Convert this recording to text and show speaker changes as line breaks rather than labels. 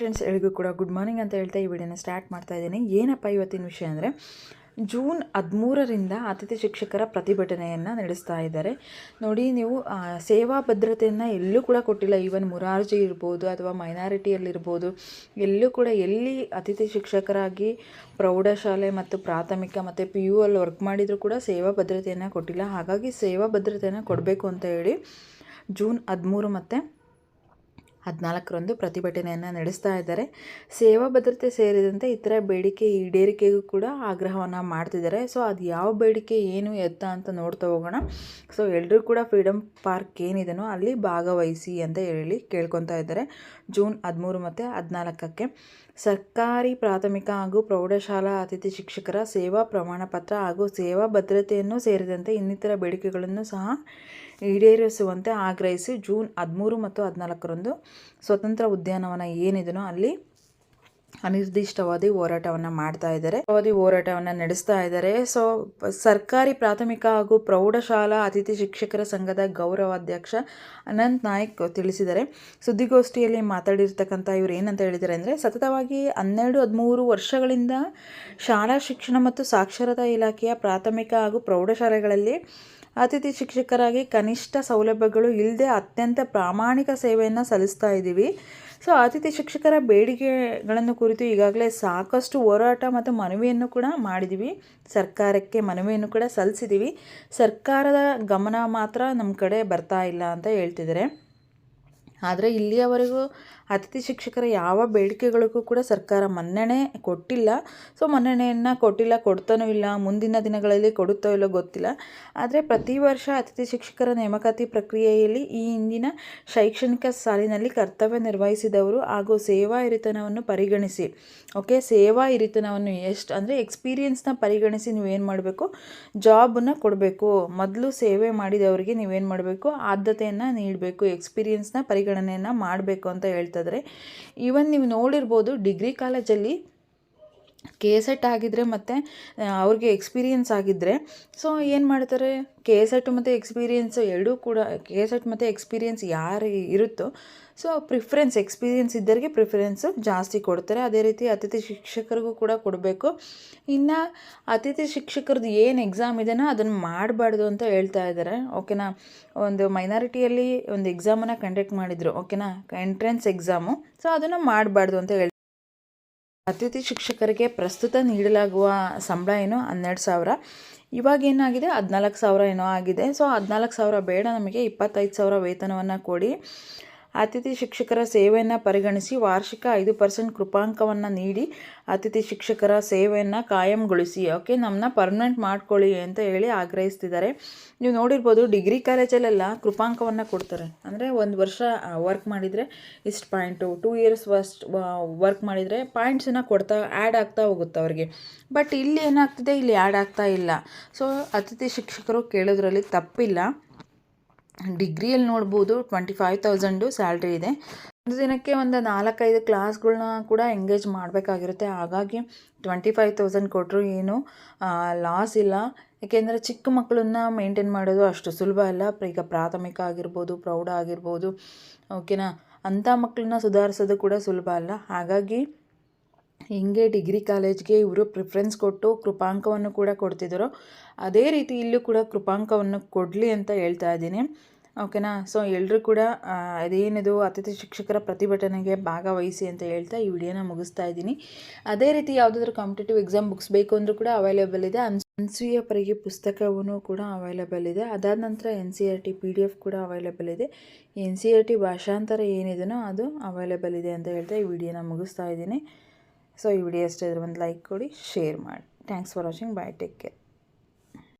Friends ಎಲ್ರಿಗೂ ಕೂಡ good morning ಅಂತ ಹೇಳ್ತಾ ಈ ವಿಡಿಯೋನ ಸ್ಟಾರ್ಟ್ ಮಾಡ್ತಾ ಇದ್ದೀನಿ. ಏನಪ್ಪ ಇವತ್ತಿನ ವಿಷಯ ಅಂದರೆ, ಜೂನ್ ಹದಿಮೂರರಿಂದ ಅತಿಥಿ ಶಿಕ್ಷಕರ ಪ್ರತಿಭಟನೆಯನ್ನು ನಡೆಸ್ತಾ ಇದ್ದಾರೆ. ನೋಡಿ, ನೀವು ಸೇವಾ ಭದ್ರತೆಯನ್ನು ಎಲ್ಲೂ ಕೂಡ ಕೊಟ್ಟಿಲ್ಲ. ಈವನ್ ಮುರಾರ್ಜಿ ಇರ್ಬೋದು ಅಥವಾ ಮೈನಾರಿಟಿಯಲ್ಲಿರ್ಬೋದು ಎಲ್ಲೂ ಕೂಡ ಎಲ್ಲಿ ಅತಿಥಿ ಶಿಕ್ಷಕರಾಗಿ ಪ್ರೌಢಶಾಲೆ ಮತ್ತು ಪ್ರಾಥಮಿಕ ಮತ್ತು ಪಿ ಯು ಅಲ್ಲಿ ವರ್ಕ್ ಮಾಡಿದರೂ ಕೂಡ ಸೇವಾ ಭದ್ರತೆಯನ್ನು ಕೊಟ್ಟಿಲ್ಲ. ಹಾಗಾಗಿ ಸೇವಾ ಭದ್ರತೆಯನ್ನು ಕೊಡಬೇಕು ಅಂತ ಹೇಳಿ ಜೂನ್ ಹದಿಮೂರು ಮತ್ತು ಹದಿನಾಲ್ಕರಂದು ಪ್ರತಿಭಟನೆಯನ್ನು ನಡೆಸ್ತಾ ಇದ್ದಾರೆ. ಸೇವಾ ಭದ್ರತೆ ಸೇರಿದಂತೆ ಇತರ ಬೇಡಿಕೆ ಈಡೇರಿಕೆಗೂ ಕೂಡ ಆಗ್ರಹವನ್ನು ಮಾಡ್ತಿದ್ದಾರೆ. ಸೊ, ಅದು ಯಾವ ಬೇಡಿಕೆ, ಏನು ಎತ್ತ ಅಂತ ನೋಡ್ತಾ ಹೋಗೋಣ. ಸೊ ಎಲ್ಲರೂ ಕೂಡ ಫ್ರೀಡಮ್ ಪಾರ್ಕ್ ಏನಿದೆಯೋ ಅಲ್ಲಿ ಭಾಗವಹಿಸಿ ಅಂತ ಹೇಳಿ ಕೇಳ್ಕೊತಾ ಇದ್ದಾರೆ. ಜೂನ್ ಹದಿಮೂರು ಮತ್ತು ಹದಿನಾಲ್ಕಕ್ಕೆ ಸರ್ಕಾರಿ ಪ್ರಾಥಮಿಕ ಹಾಗೂ ಪ್ರೌಢಶಾಲಾ ಅತಿಥಿ ಶಿಕ್ಷಕರ ಸೇವಾ ಪ್ರಮಾಣಪತ್ರ ಹಾಗೂ ಸೇವಾ ಭದ್ರತೆಯನ್ನು ಸೇರಿದಂತೆ ಇನ್ನಿತರ ಬೇಡಿಕೆಗಳನ್ನು ಸಹ ಈಡೇರಿಸುವಂತೆ ಆಗ್ರಹಿಸಿ ಜೂನ್ ಹದಿಮೂರು ಮತ್ತು ಹದಿನಾಲ್ಕರಂದು ಸ್ವತಂತ್ರ ಉದ್ಯಾನವನ ಏನಿದೆಯೋ ಅಲ್ಲಿ ಅನಿರ್ದಿಷ್ಟವಾದಿ ಹೋರಾಟವನ್ನು ಮಾಡ್ತಾ ಇದ್ದಾರೆ. ಅವಧಿ ಹೋರಾಟವನ್ನು ನಡೆಸ್ತಾ ಇದ್ದಾರೆ. ಸೊ ಸರ್ಕಾರಿ ಪ್ರಾಥಮಿಕ ಹಾಗೂ ಪ್ರೌಢಶಾಲಾ ಅತಿಥಿ ಶಿಕ್ಷಕರ ಸಂಘದ ಗೌರವಾಧ್ಯಕ್ಷ ಅನಂತ್ ನಾಯ್ಕ್ ತಿಳಿಸಿದ್ದಾರೆ. ಸುದ್ದಿಗೋಷ್ಠಿಯಲ್ಲಿ ಮಾತಾಡಿರ್ತಕ್ಕಂಥ ಇವರು ಏನಂತ ಹೇಳಿದ್ದಾರೆ ಅಂದರೆ, ಸತತವಾಗಿ ಹನ್ನೆರಡು, ಹದಿಮೂರು ವರ್ಷಗಳಿಂದ ಶಾಲಾ ಶಿಕ್ಷಣ ಮತ್ತು ಸಾಕ್ಷರತಾ ಇಲಾಖೆಯ ಪ್ರಾಥಮಿಕ ಹಾಗೂ ಪ್ರೌಢಶಾಲೆಗಳಲ್ಲಿ ಅತಿಥಿ ಶಿಕ್ಷಕರಾಗಿ ಕನಿಷ್ಠ ಸೌಲಭ್ಯಗಳು ಇಲ್ಲದೆ ಅತ್ಯಂತ ಪ್ರಾಮಾಣಿಕ ಸೇವೆಯನ್ನು ಸಲ್ಲಿಸ್ತಾ ಇದ್ದೀವಿ ಸೊ ಅತಿಥಿ ಶಿಕ್ಷಕರ ಬೇಡಿಕೆಗಳನ್ನು ಕುರಿತು ಈಗಾಗಲೇ ಸಾಕಷ್ಟು ಹೋರಾಟ ಮತ್ತು ಮನವಿಯನ್ನು ಕೂಡ ಮಾಡಿದ್ದೀವಿ ಸರ್ಕಾರಕ್ಕೆ ಮನವಿಯನ್ನು ಕೂಡ ಸಲ್ಲಿಸಿದ್ದೀವಿ ಸರ್ಕಾರದ ಗಮನ ಮಾತ್ರ ನಮ್ಮ ಕಡೆ ಬರ್ತಾ ಇಲ್ಲ ಅಂತ ಹೇಳ್ತಿದ್ದಾರೆ. ಆದರೆ ಇಲ್ಲಿಯವರೆಗೂ ಅತಿಥಿ ಶಿಕ್ಷಕರ ಯಾವ ಬೇಡಿಕೆಗಳಿಗೂ ಕೂಡ ಸರ್ಕಾರ ಮನ್ನಣೆ ಕೊಟ್ಟಿಲ್ಲ. ಸೊ, ಮನ್ನಣೆಯನ್ನು ಕೊಟ್ಟಿಲ್ಲ, ಕೊಡ್ತಾನೂ ಇಲ್ಲ, ಮುಂದಿನ ದಿನಗಳಲ್ಲಿ ಕೊಡುತ್ತೋ ಇಲ್ಲೋ ಗೊತ್ತಿಲ್ಲ. ಆದರೆ ಪ್ರತಿ ವರ್ಷ ಅತಿಥಿ ಶಿಕ್ಷಕರ ನೇಮಕಾತಿ ಪ್ರಕ್ರಿಯೆಯಲ್ಲಿ ಈ ಹಿಂದಿನ ಶೈಕ್ಷಣಿಕ ಸಾಲಿನಲ್ಲಿ ಕರ್ತವ್ಯ ನಿರ್ವಹಿಸಿದವರು ಹಾಗೂ ಸೇವಾ ಹಿರಿತನವನ್ನು ಪರಿಗಣಿಸಿ. ಓಕೆ, ಸೇವಾ ಹಿರಿತನವನ್ನು ಎಷ್ಟು ಅಂದರೆ ಎಕ್ಸ್ಪೀರಿಯನ್ಸ್ನ ಪರಿಗಣಿಸಿ ನೀವೇನು ಮಾಡಬೇಕು? ಜಾಬನ್ನು ಕೊಡಬೇಕು. ಮೊದಲು ಸೇವೆ ಮಾಡಿದವರಿಗೆ ನೀವೇನು ಮಾಡಬೇಕು? ಆದ್ಯತೆಯನ್ನು ನೀಡಬೇಕು ಎಕ್ಸ್ಪೀರಿಯನ್ಸ್ನ ಪರಿಗಣನೆಯನ್ನು ಮಾಡಬೇಕು ಅಂತ ಹೇಳ್ತಿದ್ರೆ ಈವನ್ ನೀವು ನೋಡಿರ್ಬೋದು ಡಿಗ್ರಿ ಕಾಲೇಜಲ್ಲಿ ಕೆ ಸೆಟ್ ಆಗಿದ್ದರೆ ಮತ್ತು ಅವ್ರಿಗೆ ಎಕ್ಸ್ಪೀರಿಯೆನ್ಸ್ ಆಗಿದ್ದರೆ ಸೊ ಏನು ಮಾಡ್ತಾರೆ? ಕೆ ಸೆಟ್ ಮತ್ತು ಎಕ್ಸ್ಪೀರಿಯನ್ಸ್ ಎರಡೂ ಕೂಡ ಕೆ ಸೆಟ್ ಮತ್ತು ಎಕ್ಸ್ಪೀರಿಯೆನ್ಸ್ ಯಾರು ಇರುತ್ತೋ ಸೊ ಪ್ರಿಫರೆನ್ಸ್ ಎಕ್ಸ್ಪೀರಿಯೆನ್ಸ್ ಇದ್ದವರಿಗೆ ಪ್ರಿಫರೆನ್ಸು ಜಾಸ್ತಿ ಕೊಡ್ತಾರೆ. ಅದೇ ರೀತಿ ಅತಿಥಿ ಶಿಕ್ಷಕರಿಗೂ ಕೂಡ ಕೊಡಬೇಕು. ಇನ್ನು ಅತಿಥಿ ಶಿಕ್ಷಕರದ್ದು ಏನು ಎಕ್ಸಾಮ್ ಇದೆಯೋ ಅದನ್ನು ಮಾಡಬಾರ್ದು ಅಂತ ಹೇಳ್ತಾ ಇದ್ದಾರೆ ಓಕೆನಾ ಒಂದು ಮೈನಾರಿಟಿಯಲ್ಲಿ ಒಂದು ಎಕ್ಸಾಮನ್ನು ಕಂಡಕ್ಟ್ ಮಾಡಿದರು. ಓಕೆನಾ ಎಂಟ್ರೆನ್ಸ್ ಎಕ್ಸಾಮು ಸೊ ಅದನ್ನು ಮಾಡಬಾರ್ದು ಅಂತ ಹೇಳ್ತಾರೆ ಅತಿಥಿ ಶಿಕ್ಷಕರಿಗೆ ಪ್ರಸ್ತುತ ನೀಡಲಾಗುವ ಸಂಬಳ ಏನು? ಹನ್ನೆರಡು ಸಾವಿರ. ಇವಾಗ ಏನಾಗಿದೆ? ಹದಿನಾಲ್ಕು ಸಾವಿರ ಏನೋ ಆಗಿದೆ. ಸೊ, ಹದಿನಾಲ್ಕು ಸಾವಿರ ಬೇಡ. ನಮಗೆ ಇಪ್ಪತ್ತೈದು ಸಾವಿರ ವೇತನವನ್ನು ಕೊಡಿ. ಅತಿಥಿ ಶಿಕ್ಷಕರ ಸೇವೆಯನ್ನು ಪರಿಗಣಿಸಿ ವಾರ್ಷಿಕ ಐದು ಪರ್ಸೆಂಟ್ ಕೃಪಾಂಕವನ್ನು ನೀಡಿ ಅತಿಥಿ ಶಿಕ್ಷಕರ ಸೇವೆಯನ್ನು ಕಾಯಂಗೊಳಿಸಿ, ಓಕೆ? ನಮ್ಮನ್ನ ಪರ್ಮನೆಂಟ್ ಮಾಡ್ಕೊಳ್ಳಿ ಅಂತ ಹೇಳಿ ಆಗ್ರಹಿಸ್ತಿದ್ದಾರೆ. ನೀವು ನೋಡಿರ್ಬೋದು ಡಿಗ್ರಿ ಕಾಲೇಜಲ್ಲೆಲ್ಲ ಕೃಪಾಂಕವನ್ನು ಕೊಡ್ತಾರೆ. ಅಂದರೆ ಒಂದು ವರ್ಷ ವರ್ಕ್ ಮಾಡಿದರೆ ಇಷ್ಟು point two years first work ಮಾಡಿದರೆ ಪಾಯಿಂಟ್ಸನ್ನು ಕೊಡ್ತಾ ಆ್ಯಡ್ ಆಗ್ತಾ ಹೋಗುತ್ತೆ ಅವ್ರಿಗೆ. ಬಟ್ ಇಲ್ಲಿ ಏನಾಗ್ತಿದೆ? ಇಲ್ಲಿ ಆ್ಯಡ್ ಆಗ್ತಾ ಇಲ್ಲ. ಸೊ ಅತಿಥಿ ಶಿಕ್ಷಕರು ಕೇಳೋದ್ರಲ್ಲಿ ತಪ್ಪಿಲ್ಲ. ಡಿಗ್ರಿಯಲ್ಲಿ ನೋಡ್ಬೋದು ಟ್ವೆಂಟಿ ಫೈವ್ ತೌಸಂಡು ಸ್ಯಾಲ್ರಿ ಇದೆ. ಒಂದು ದಿನಕ್ಕೆ ಒಂದು ನಾಲ್ಕೈದು ಕ್ಲಾಸ್ಗಳನ್ನ ಕೂಡ ಎಂಗೇಜ್ ಮಾಡಬೇಕಾಗಿರುತ್ತೆ. ಹಾಗಾಗಿ ಟ್ವೆಂಟಿ ಫೈವ್ ತೌಸಂಡ್ ಕೊಟ್ಟರು ಏನು ಲಾಸ್ ಇಲ್ಲ. ಏಕೆಂದರೆ ಚಿಕ್ಕ ಮಕ್ಕಳನ್ನ ಮೇಂಟೈನ್ ಮಾಡೋದು ಅಷ್ಟು ಸುಲಭ ಅಲ್ಲ. ಈಗ ಪ್ರಾಥಮಿಕ ಆಗಿರ್ಬೋದು, ಪ್ರೌಢ ಆಗಿರ್ಬೋದು, ಓಕೆನಾ? ಅಂಥ ಮಕ್ಕಳನ್ನ ಸುಧಾರಿಸೋದು ಕೂಡ ಸುಲಭ ಅಲ್ಲ. ಹಾಗಾಗಿ ಹಿಂಗೆ ಡಿಗ್ರಿ ಕಾಲೇಜ್ಗೆ ಇವರು ಪ್ರಿಫರೆನ್ಸ್ ಕೊಟ್ಟು ಕೃಪಾಂಕವನ್ನು ಕೂಡ ಕೊಡ್ತಿದ್ದರು ಅದೇ ರೀತಿ ಇಲ್ಲೂ ಕೂಡ ಕೃಪಾಂಕವನ್ನು ಕೊಡಲಿ ಅಂತ ಹೇಳ್ತಾ ಇದ್ದೀನಿ. ಓಕೆನಾ ಸೊ ಎಲ್ಲರೂ ಕೂಡ ಅದೇನಿದು ಅತಿಥಿ ಶಿಕ್ಷಕರ ಪ್ರತಿಭಟನೆಗೆ ಭಾಗವಹಿಸಿ ಅಂತ ಹೇಳ್ತಾ ಈ ವಿಡಿಯೋನ ಮುಗಿಸ್ತಾ ಇದ್ದೀನಿ. ಅದೇ ರೀತಿ ಯಾವುದಾದ್ರೂ ಕಾಂಪಿಟೇಟಿವ್ ಎಕ್ಸಾಮ್ ಬುಕ್ಸ್ ಬೇಕು ಅಂದರೂ ಕೂಡ ಅವೈಲೇಬಲ್ ಇದೆ. ಅನ್ಸೂಯ ಪರಿಗೆ ಪುಸ್ತಕವೂ ಕೂಡ ಅವೈಲೇಬಲ್ ಇದೆ. ಅದಾದ ನಂತರ N C R T P D F ಕೂಡ ಅವೈಲೇಬಲ್ ಇದೆ. ಎನ್ ಸಿ ಆರ್ ಟಿ ಭಾಷಾಂತರ ಏನಿದೆಯೋ ಅದು ಅವೈಲೇಬಲ್ ಇದೆ ಅಂತ ಹೇಳ್ತಾ ಈ ವಿಡಿಯೋನ ಮುಗಿಸ್ತಾ ಇದ್ದೀನಿ. ಸೊ ಈ ವಿಡಿಯೋ ಅಷ್ಟೇ ಇದ್ರೆ ಒಂದು ಲೈಕ್ ಕೊಡಿ ಶೇರ್ ಮಾಡಿ. Thanks for watching bye take care